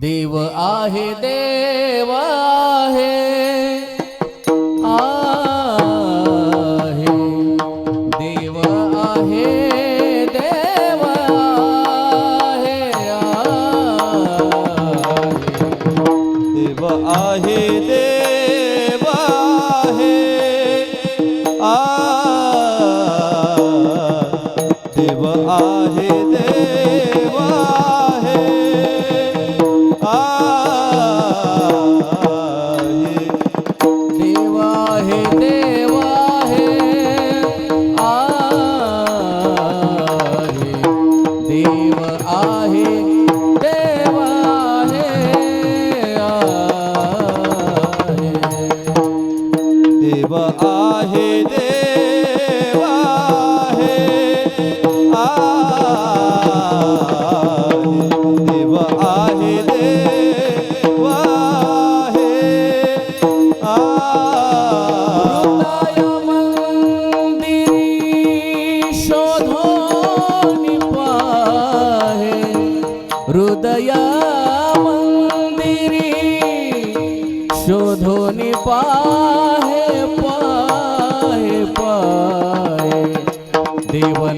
देव आहे देव आहे.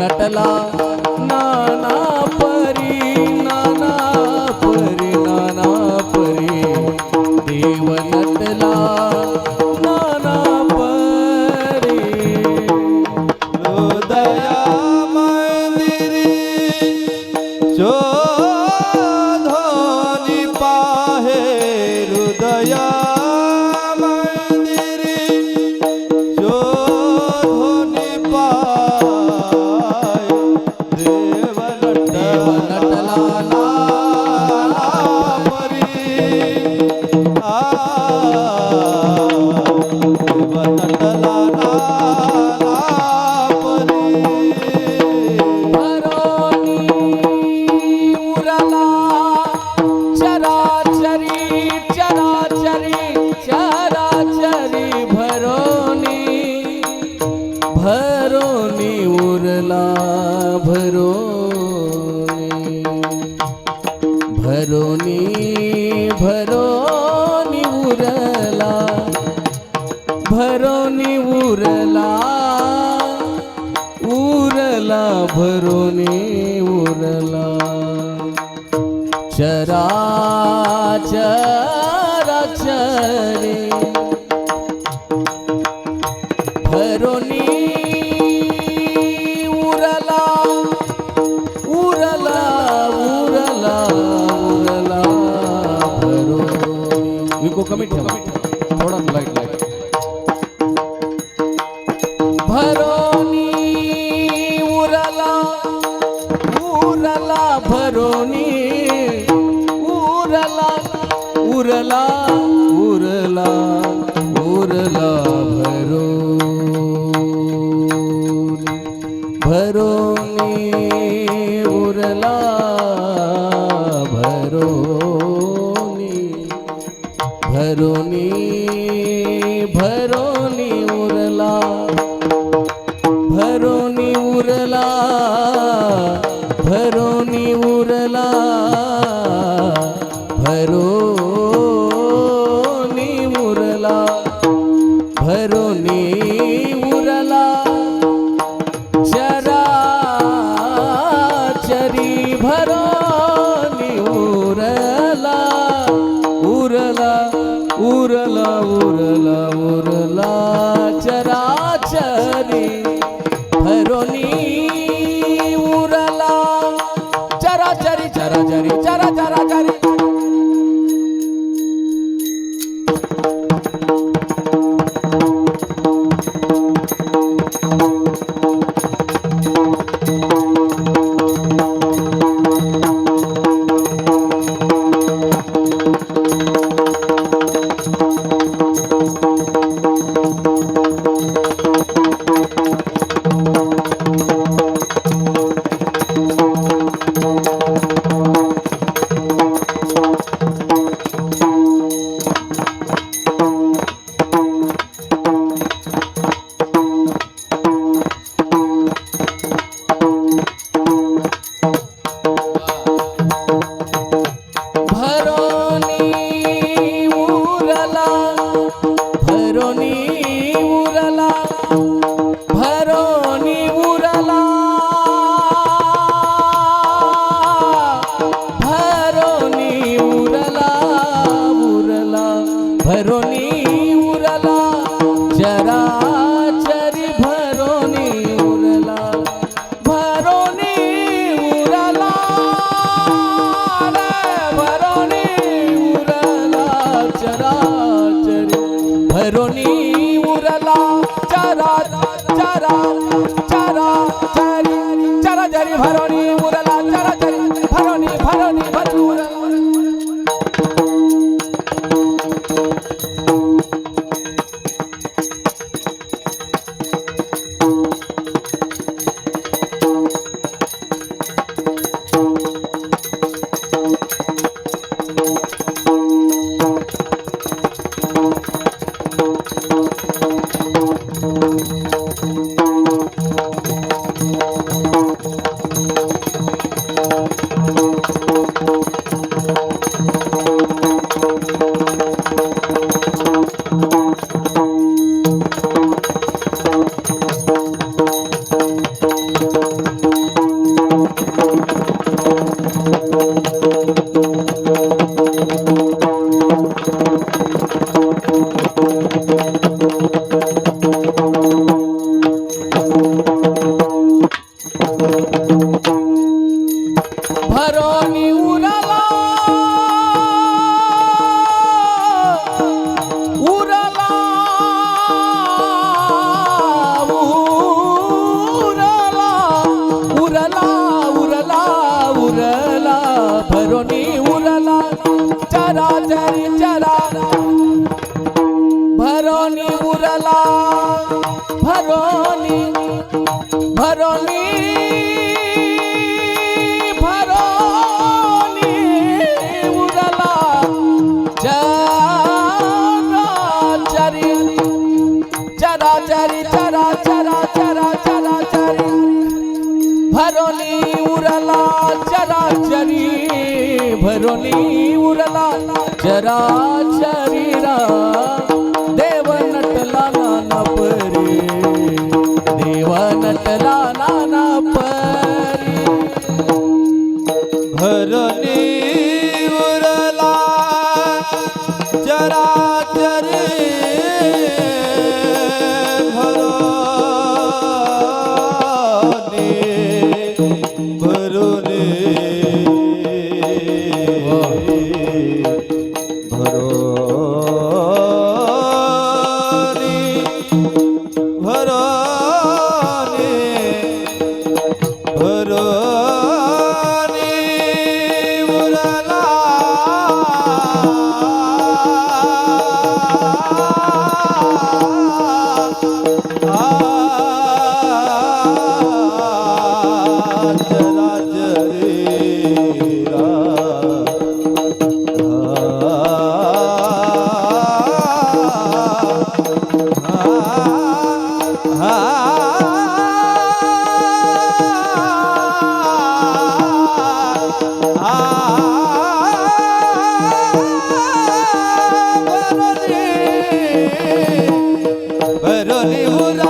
नटला नाना परी नाना परी नाना परी. देव नटला नाना परी. हृदया मंदिरी शोधोनि भरोनी उरला भरो भरोनी भरोनी उरला भरोनी उरला उरला भरोनी उरला। चरा चरा चरे थोडं लाइट लाइट भरोनी उरला उरला भरोनी उरला उरला उरला उरला भरोनी। भरोनी उरला भरोनी। भरोनी भरोनी उरला भरोनी उरला भरोनी उरला भरो उरला विचारा भरोनी उरला भरोनी भरोनी చేరుని ఉరలా జరా శరీరా. ধরো Hola.